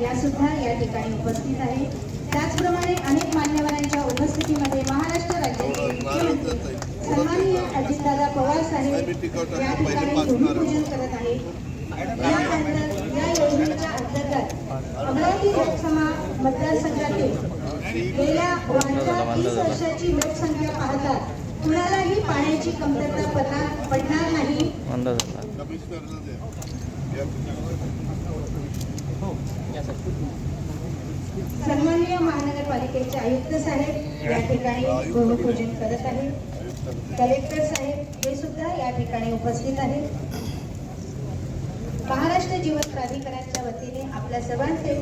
या सुद्धा या ठिकाणी उपस्थित आहे. त्याचप्रमाणे अनेक मान्यवरांच्या उपस्थितीमध्ये महाराष्ट्र राज्याचे मुख्यमंत्री सन्माननीय अजितदादा पवार साहेब या ठिकाणी भूमिपूजन करत आहे या अंतर- या योजनेच्या अंतर्गत अमरावती लोकसभा मतदारसंघातील गेल्या मागच्या तीस वर्षाची लोकसंख्या पाहता कुणालाही पाण्याची कमतरता पडणार पडणार नाही. महानगरपालिकेचे आयुक्त साहेब या ठिकाणी भूमिपूजन करत आहेत. कलेक्टर साहेब हे सुद्धा या ठिकाणी उपस्थित आहेत. महाराष्ट्र जीवन प्राधिकरणाच्या वतीने आपल्या सर्वांचे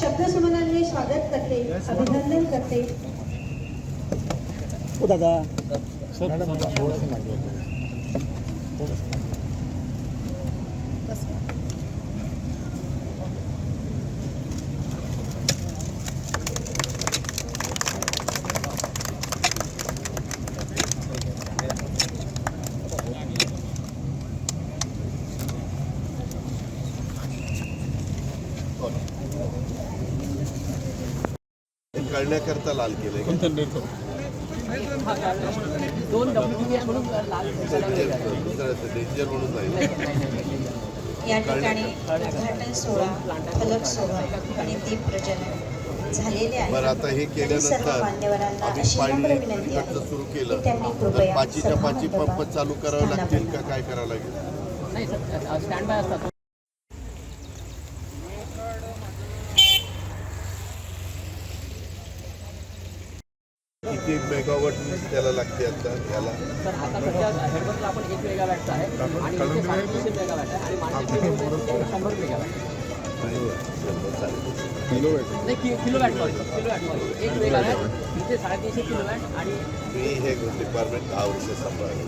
शब्दसुमनांनी स्वागत करते अभिनंदन करते. करण्याकरता लाल केलंय. का? दोन डब्ल्यू म्हणून लाल डेंजर म्हणून नाही या ठिकाणी उद्घाटन सोहळा फलक सोहळा आणि दीप प्रज्वलन झालेले आहे. बरं आता हे केल्यानंतर मान्यवरांना आम्ही पाणी सुरू केलं. त्यांनी तर कृपया पाचीच्या पाची पंप चालू करावे लागतील का काय करावं लागेल? नाही सर स्टँड बाय असतात. किती मेगावॉट वीज त्याला लागते आता याला? आपण एक नाही कि किलोवॅट सॉरी किलोवॅट सॉरी एक मेगावॅट इथे साडेतीनशे किलोवॅट आणि मी हे डिपार्टमेंट दहा वर्ष सांभाळलं.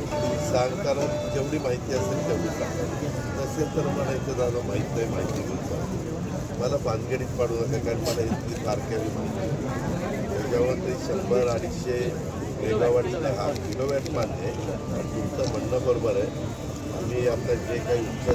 सांगताना जेवढी माहिती असेल तेवढी सांगा. नसेल तर म्हणायचं दादा माहीत नाही माहिती घेऊन सांगतो मला भानगडीत पाडू नका कारण मला इतकी बारकावी माहिती आहे. ते शंभर अडीचशे मेगावॅट हा किलोवॅट मान्य आहे. तुमचं म्हणणं बरोबर आहे. आम्ही आपलं जे काही उच्च